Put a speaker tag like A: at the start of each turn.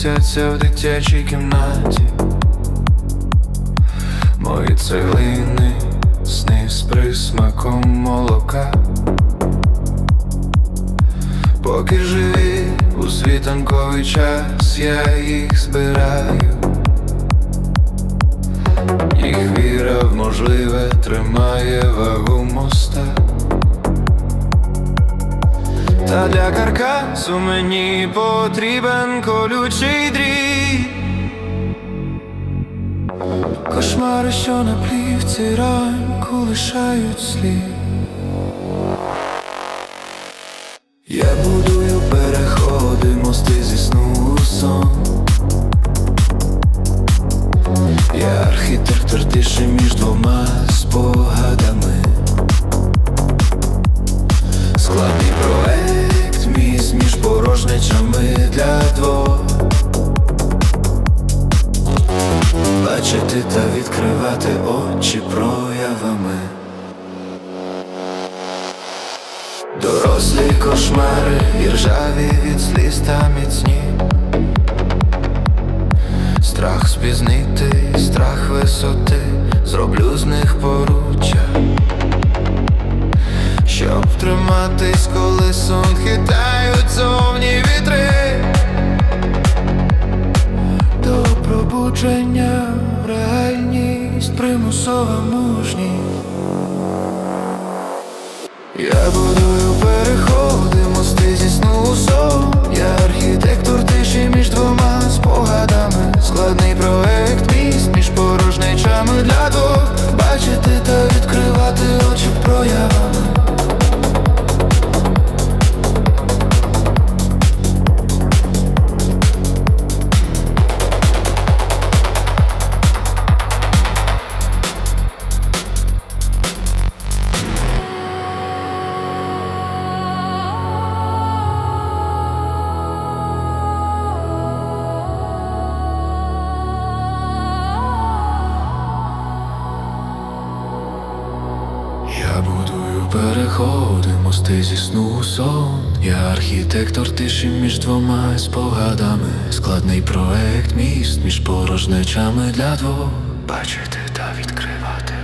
A: Місяця в дитячій кімнаті. Мої цеглини, сни з присмаком молока. Поки живі у світанковий час я їх збираю. Їх віра в можливе тримає вагу моста. Та для каркасу мені потрібен колючий дріт. Кошмари, що на плівці ранку лишають слід. Я будую переходи, мости зі сну у сон. Я архітектор тиші між двома спогадами та відкривати очі проявами. Дорослі кошмари, і від сліз міцні. Страх спізнити, страх висоти, зроблю з них поруччя щоб триматись, коли сон хитають зовні примусова мужність. Я будую будую переходи, мости зі сну сон. Я архітектор тиші між двома спогадами. Складний проект міст між порожнечами для двох. Бачити та відкривати